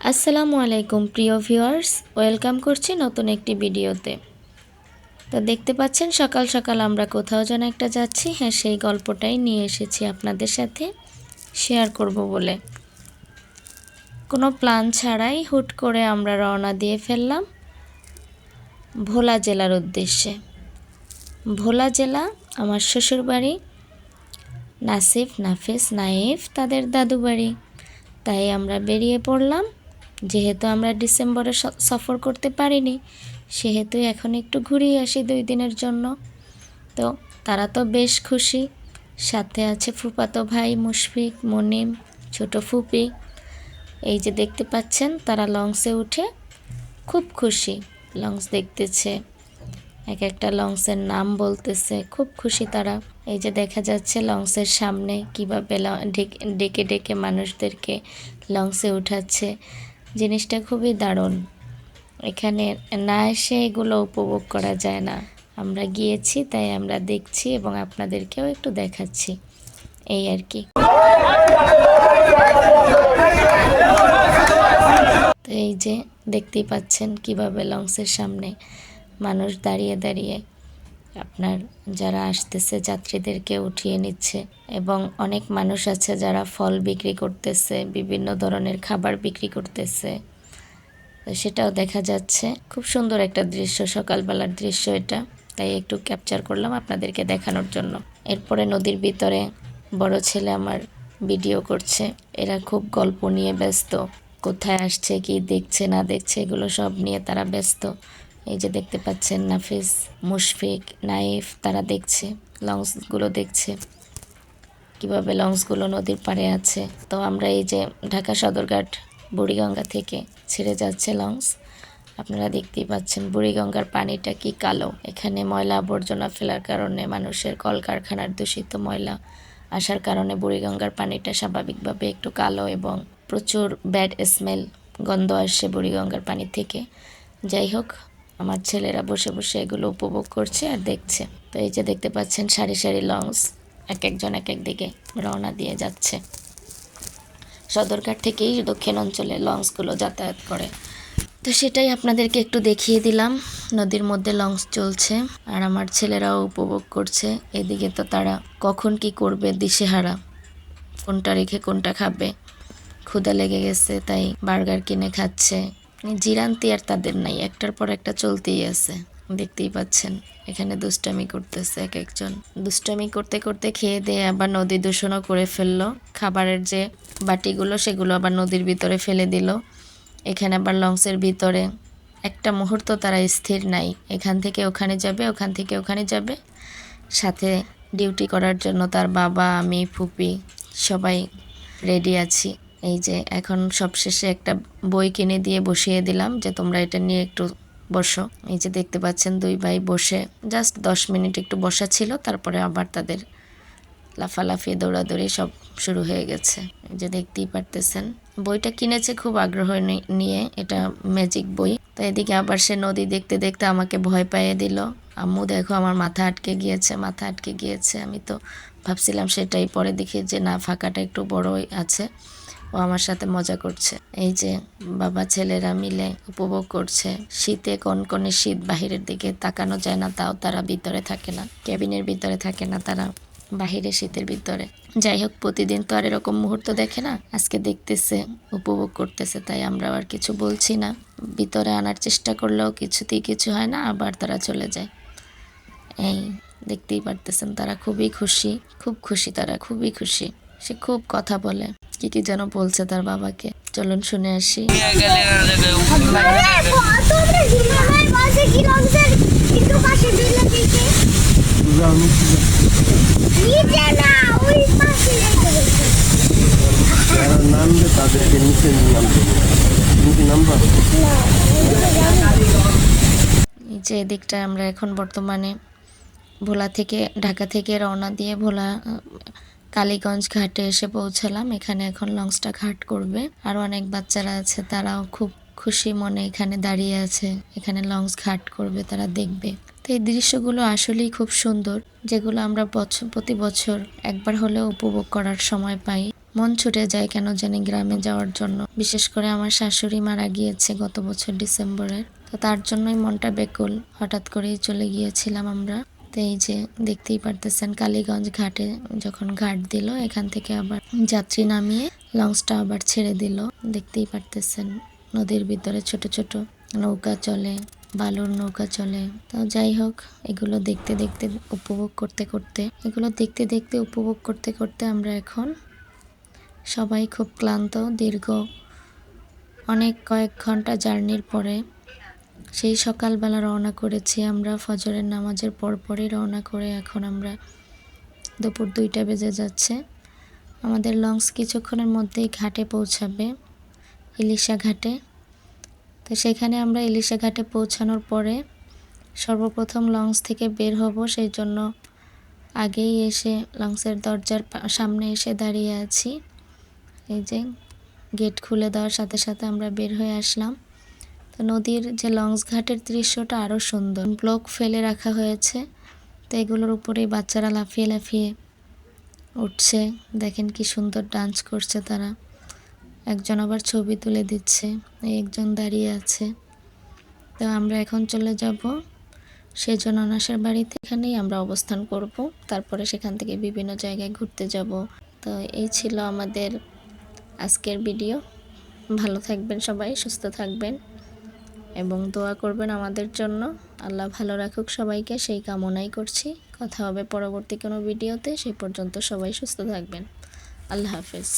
আসসালামু আলাইকুম, প্রিয় ভিউয়ার্স। ওয়েলকাম করছি নতুন একটি ভিডিওতে। তো দেখতে পাচ্ছেন, সকাল সকাল আমরা কোথাও যেন একটা যাচ্ছি। হ্যাঁ সেই গল্পটাই নিয়ে এসেছি আপনাদের সাথে শেয়ার করব বলে। কোনো প্ল্যান ছাড়াই হুট করে আমরা রওনা দিয়ে ফেললাম ভোলা জেলার উদ্দেশ্যে। ভোলা জেলা, আমার শ্বশুরবাড়ি, নাসিফ, নাফিস নাইফ তাদের দাদু বাড়ি তাই আমরা বেরিয়ে পড়লাম। যেহেতু আমরা ডিসেম্বরে সফর করতে পারিনি, সেহেতু এখন একটু ঘুরিয়ে আসি দুই দিনের জন্য। তো তারা তো বেশ খুশি। সাথে আছে ফুপাতো ভাই মুশফিক, মনিম, ছোট ফুপি। এই যে দেখতে পাচ্ছেন, তারা লঞ্চে উঠে খুব খুশি। লঞ্চ দেখতেছে, এক একটা লঞ্চের নাম বলতেছে, খুব খুশি তারা। এই যে দেখা যাচ্ছে লঞ্চের সামনে কীভাবে ডেকে ডেকে মানুষদেরকে লঞ্চে উঠাচ্ছে। জিনিসটা খুবই দারুণ। এখানে না এসে এগুলো উপভোগ করা যায় না। আমরা গিয়েছি, তাই আমরা দেখছি এবং আপনাদেরকেও একটু দেখাচ্ছি। এই আর কি। তো এই যে দেখতেই পাচ্ছেন কীভাবে লঞ্চের সামনে মানুষ দাঁড়িয়ে দাঁড়িয়ে আপনার যারা আসতেছে, যাত্রীদেরকে উঠিয়ে নিচ্ছে এবং অনেক মানুষ আছে যারা ফল বিক্রি করতেছে, বিভিন্ন ধরনের খাবার বিক্রি করতেছে। তো সেটাও দেখা যাচ্ছে। খুব সুন্দর একটা দৃশ্য, সকালবেলার দৃশ্য এটা। তাই একটু ক্যাপচার করলাম আপনাদেরকে দেখানোর জন্য। এরপরে নদীর ভিতরে বড় ছেলে আমার ভিডিও করছে। এরা খুব গল্প নিয়ে ব্যস্ত। কোথায় আসছে, কি দেখছে, না দেখছে, এগুলো সব নিয়ে তারা ব্যস্ত। এই যে দেখতে পাচ্ছেন নাফিস, মুশফিক, নাইফ, তারা দেখছে লঞ্চগুলো দেখছে, কীভাবে লঞ্চগুলো নদীর পাড়ে আছে। তো আমরা এই যে ঢাকা সদরঘাট, বুড়িগঙ্গা থেকে ছেড়ে যাচ্ছে লঞ্চ আপনারা দেখতেই পাচ্ছেন বুড়িগঙ্গার পানিটা কি কালো। এখানে ময়লা আবর্জনা ফেলার কারণে মানুষের কলকারখানার দূষিত ময়লা আসার কারণে বুড়িগঙ্গার পানিটা স্বাভাবিকভাবে একটু কালো এবং প্রচুর ব্যাড স্মেল গন্ধ আসছে বুড়িগঙ্গার পানি থেকে। যাই হোক আমার ছেলেরা বসে বসে এগুলো উপভোগ করছে আর দেখছে। তো এই যে দেখতে পাচ্ছেন সারি সারি লঞ্চ, এক একজন এক এক দিকে রওনা দিয়ে যাচ্ছে। সদরঘাট থেকেই দক্ষিণ অঞ্চলে লঞ্চগুলো যাতায়াত করে। তো সেটাই আপনাদেরকে একটু দেখিয়ে দিলাম। নদীর মধ্যে লঞ্চ চলছে আর আমার ছেলেরাও উপভোগ করছে। এদিকে তো তারা কখন কি করবে দিশেহারা, কোনটা রেখে কোনটা খাবে। ক্ষুদা লেগে গেছে, তাই বার্গার কিনে খাচ্ছে। জিরান্তি আর তাদের নাই, একটার পর একটা চলতেই আছে। দেখতেই পাচ্ছেন, এখানে দুষ্টামি করতেছে এক একজন। দুষ্টামি করতে করতে খেয়ে দিয়ে আবার নদী দূষণও করে ফেলল। খাবারের যে বাটিগুলো, সেগুলো আবার নদীর ভিতরে ফেলে দিল। এখানে আবার লঞ্চের ভিতরে একটা মুহূর্ত তারা স্থির নাই। এখান থেকে ওখানে যাবে, ওখান থেকে ওখানে যাবে। সাথে ডিউটি করার জন্য তার বাবা, আমি, ফুপি সবাই রেডি আছি। এই যে এখন সবশেষে একটা বই কিনে দিয়ে বসিয়ে দিলাম যে তোমরা এটা নিয়ে একটু বসো। এই যে দেখতে পাচ্ছেন দুই ভাই বসে। জাস্ট দশ মিনিট একটু বসা ছিল, তারপরে আবার তাদের লাফালাফি, দৌড়াদৌড়ি সব শুরু হয়ে গেছে। যে দেখতেই পারতেছেন। বইটা কিনেছে খুব আগ্রহ নিয়ে, এটা ম্যাজিক বই। তো এদিকে আবার সে নদী দেখতে দেখতে আমাকে ভয় পাইয়ে দিল। আম্মু, দেখো আমার মাথা আটকে গিয়েছে, মাথা আটকে গিয়েছে। আমি তো ভাবছিলাম সেটাই পরে দেখি যে না, ফাঁকাটা একটু বড়ই আছে। ও আমার সাথে মজা করছে। এই যে বাবা ছেলেরা মিলে উপভোগ করছে। শীতে কনকনে শীত বাহিরের দিকে তাকানো যায় না, তাও তারা ভিতরে থাকে না। ক্যাবিনের ভিতরে থাকে না, তারা বাহিরে শীতের ভিতরে। যাই হোক, প্রতিদিন তো আর এরকম মুহূর্ত দেখে না, আজকে দেখতেছে, উপভোগ করতেছে, তাই আমরা আর কিছু বলছি না। ভিতরে আনার চেষ্টা করলেও কিছুতেই কিছু হয় না, আবার তারা চলে যায়। এই দেখতেই পারতেছেন, তারা খুবই খুশি, খুব খুশি তারা, খুবই খুশি। সে খুব কথা বলে। কি কি যেন বলছে তার বাবাকে। চলুন শুনে আসি। যে এদিকটা আমরা এখন বর্তমানে ভোলা থেকে, ঢাকা থেকে রওনা দিয়ে ভোলা কালীগঞ্জ ঘাটে এসে পৌঁছালাম। এখানে এখন লঞ্চটা ঘাট করবে। আরও অনেক বাচ্চারা আছে, তারাও খুব খুশি মনে এখানে দাঁড়িয়ে আছে। এখানে লঞ্চ ঘাট করবে, তারা দেখবে। তো এই দৃশ্যগুলো আসলেই খুব সুন্দর, যেগুলো আমরা বছর প্রতি বছর একবার হলেও উপভোগ করার সময় পাই। মন ছুটে যায় কেন জানি গ্রামে যাওয়ার জন্য। বিশেষ করে আমার শাশুড়ি মারা গিয়েছে গত বছর ডিসেম্বরে। তো তার জন্যই মনটা বেকুল। হঠাৎ করেই চলে গিয়েছিলাম আমরা। তো এই যে দেখতেই পারতেছেন কালীগঞ্জ ঘাটে যখন ঘাট দিল, এখান থেকে আবার যাত্রী নামিয়ে লঞ্চটা আবার ছেড়ে দিল। দেখতেই পারতেছেন নদীর ভিতরে ছোট ছোট নৌকা চলে, বালুর নৌকা চলে। তো যাই হোক, এগুলো দেখতে দেখতে, উপভোগ করতে করতে, এগুলো দেখতে দেখতে, উপভোগ করতে করতে আমরা এখন সবাই খুব ক্লান্ত, দীর্ঘ অনেক কয়েক ঘণ্টা জার্নির পরে সেই সকালবেলা রওনা করেছি আমরা, ফজরের নামাজের পরপরই রওনা করে এখন আমরা দুপুর দুইটা বেজে যাচ্ছে। আমাদের লঞ্চ কিছুক্ষণের মধ্যেই ঘাটে পৌঁছাবে, ইলিশা ঘাটে। তো সেখানে আমরা ইলিশা ঘাটে পৌঁছানোর পরে সর্বপ্রথম লঞ্চ থেকে বের হব, সেই জন্য আগেই এসে লঞ্চের দরজার সামনে এসে দাঁড়িয়ে আছি। এই যে গেট খুলে দেওয়ার সাথে সাথে আমরা বের হয়ে আসলাম। তো নদীর যে লঞ্চ ঘাটের দৃশ্যটা আরও সুন্দর। ব্লক ফেলে রাখা হয়েছে। তো এগুলোর উপরেই বাচ্চারা লাফিয়ে লাফিয়ে উঠছে। দেখেন কি সুন্দর ডান্স করছে তারা। একজন আবার ছবি তুলে দিচ্ছে। একজন দাঁড়িয়ে আছে। তো আমরা এখন চলে যাব সেজন অনাসের বাড়িতে। এখানেই আমরা অবস্থান করব। তারপরে সেখান থেকে বিভিন্ন জায়গায় ঘুরতে যাব। তো এই ছিল আমাদের আজকের ভিডিও ভালো থাকবেন সবাই, সুস্থ থাকবেন। এবং দোয়া করবেন আমাদের জন্য। আল্লাহ ভালো রাখুক সবাইকে, সেই কামনাই করছি। কথা হবে পরবর্তী কোনো ভিডিওতে। সেই পর্যন্ত সবাই সুস্থ থাকবেন। আল্লাহ হাফেজ।